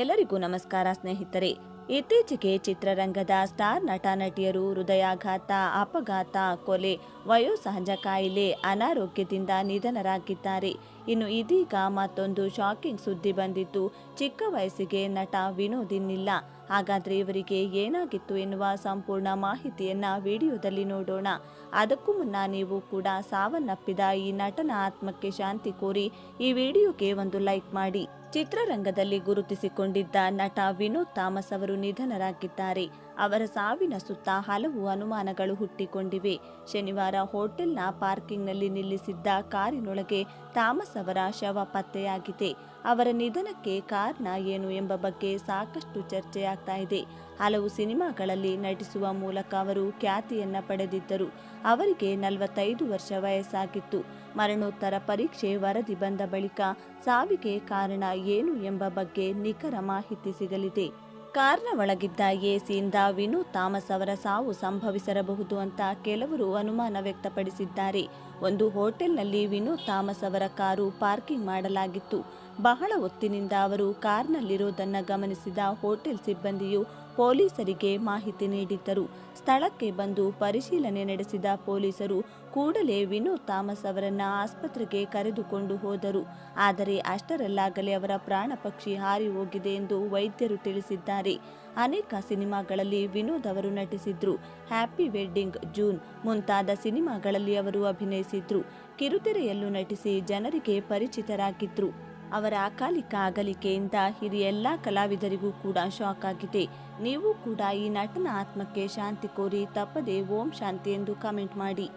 ಎಲ್ಲರಿಗೂ ನಮಸ್ಕಾರ ಸ್ನೇಹಿತರೆ. ಇತ್ತೀಚೆಗೆ ಚಿತ್ರರಂಗದ ಸ್ಟಾರ್ ನಟ ನಟಿಯರು ಹೃದಯಾಘಾತ, ಅಪಘಾತ, ಕೊಲೆ ವಯೋಸಹಜ ಕಾಯಿಲೆ, ಅನಾರೋಗ್ಯದಿಂದ ನಿಧನರಾಗಿದ್ದಾರೆ. ಇನ್ನು ಇದೀಗ ಮತ್ತೊಂದು ಶಾಕಿಂಗ್ ಸುದ್ದಿ ಬಂದಿದ್ದು, ಚಿಕ್ಕ ವಯಸ್ಸಿಗೆ ನಟ ವಿನೋದಿನ್ನಿಲ್ಲ ಹಾಗಾದರೆ ಹಾಗಾದ್ರೆ ಇವರಿಗೆ ಏನಾಗಿತ್ತು ಎನ್ನುವ ಸಂಪೂರ್ಣ ಮಾಹಿತಿಯನ್ನ ವಿಡಿಯೋದಲ್ಲಿ ನೋಡೋಣ. ಅದಕ್ಕೂ ಮುನ್ನ ನೀವು ಕೂಡ ಸಾವನ್ನಪ್ಪಿದ ಈ ನಟನ ಆತ್ಮಕ್ಕೆ ಶಾಂತಿ ಕೋರಿ ಈ ವಿಡಿಯೋಗೆ ಒಂದು ಲೈಕ್ ಮಾಡಿ. ಚಿತ್ರರಂಗದಲ್ಲಿ ಗುರುತಿಸಿಕೊಂಡಿದ್ದ ನಟ ವಿನೋದ್ ಥಾಮಸ್ ಅವರು ನಿಧನರಾಗಿದ್ದಾರೆ. ಅವರ ಸಾವಿನ ಸುತ್ತ ಹಲವು ಅನುಮಾನಗಳು ಹುಟ್ಟಿಕೊಂಡಿವೆ. ಶನಿವಾರ ಹೋಟೆಲ್ನ ಪಾರ್ಕಿಂಗ್ನಲ್ಲಿ ನಿಲ್ಲಿಸಿದ್ದ ಕಾರಿನೊಳಗೆ ಥಾಮಸ್ ಅವರ ಶವ ಪತ್ತೆಯಾಗಿದೆ. ಅವರ ನಿಧನಕ್ಕೆ ಕಾರಣ ಏನು ಎಂಬ ಬಗ್ಗೆ ಸಾಕಷ್ಟು ಚರ್ಚೆಯಾಗ್ತಾ ಇದೆ. ಹಲವು ಸಿನಿಮಾಗಳಲ್ಲಿ ನಟಿಸುವ ಮೂಲಕ ಅವರು ಖ್ಯಾತಿಯನ್ನ ಪಡೆದಿದ್ದರು. ಅವರಿಗೆ ನಲವತ್ತೈದು ವರ್ಷ ವಯಸ್ಸಾಗಿತ್ತು. ಮರಣೋತ್ತರ ಪರೀಕ್ಷೆ ವರದಿ ಬಂದ ಬಳಿಕ ಸಾವಿಗೆ ಕಾರಣ ಏನು ಎಂಬ ಬಗ್ಗೆ ನಿಖರ ಮಾಹಿತಿ ಸಿಗಲಿದೆ. ಕಾರ್ನ ಒಳಗಿದ್ದ ಎಸಿಯಿಂದ ವಿನು ಥಾಮಸ್ ಅವರ ಸಾವು ಸಂಭವಿಸಿರಬಹುದು ಅಂತ ಕೆಲವರು ಅನುಮಾನ ವ್ಯಕ್ತಪಡಿಸಿದ್ದಾರೆ. ಒಂದು ಹೋಟೆಲ್ನಲ್ಲಿ ವಿನು ಥಾಮಸ್ ಅವರ ಕಾರು ಪಾರ್ಕಿಂಗ್ ಮಾಡಲಾಗಿತ್ತು. ಬಹಳ ಹೊತ್ತಿನಿಂದ ಅವರು ಕಾರ್ನಲ್ಲಿರೋದನ್ನು ಗಮನಿಸಿದ ಹೋಟೆಲ್ ಸಿಬ್ಬಂದಿಯು ಪೊಲೀಸರಿಗೆ ಮಾಹಿತಿ ನೀಡಿದ್ದರು. ಸ್ಥಳಕ್ಕೆ ಬಂದು ಪರಿಶೀಲನೆ ನಡೆಸಿದ ಪೊಲೀಸರು ಕೂಡಲೇ ವಿನೋದ್ ಥಾಮಸ್ ಅವರನ್ನು ಆಸ್ಪತ್ರೆಗೆ ಕರೆದುಕೊಂಡು ಹೋದರು. ಆದರೆ ಅಷ್ಟರಲ್ಲಾಗಲೇ ಅವರ ಪ್ರಾಣ ಪಕ್ಷಿ ಹಾರಿ ಹೋಗಿದೆ ಎಂದು ವೈದ್ಯರು ತಿಳಿಸಿದ್ದಾರೆ. ಅನೇಕ ಸಿನಿಮಾಗಳಲ್ಲಿ ವಿನೋದ್ ಅವರು ನಟಿಸಿದ್ರು. ಹ್ಯಾಪಿ ವೆಡ್ಡಿಂಗ್ ಜೂನ್ ಮುಂತಾದ ಸಿನಿಮಾಗಳಲ್ಲಿ ಅವರು ಅಭಿನಯಿಸಿದ್ರು. ಕಿರುತೆರೆಯಲ್ಲೂ ನಟಿಸಿ ಜನರಿಗೆ ಪರಿಚಿತರಾಗಿದ್ರು. ಅವರ ಅಕಾಲಿಕ ಅಗಲಿಕೆಯಿಂದ ಹಿರಿಯ ಎಲ್ಲ ಕಲಾವಿದರಿಗೂ ಕೂಡ ಶಾಕ್ ಆಗಿದೆ. ನೀವು ಕೂಡ ಈ ನಟನ ಆತ್ಮಕ್ಕೆ ಶಾಂತಿ ಕೋರಿ ತಪ್ಪದೆ ಓಂ ಶಾಂತಿ ಎಂದು ಕಮೆಂಟ್ ಮಾಡಿ.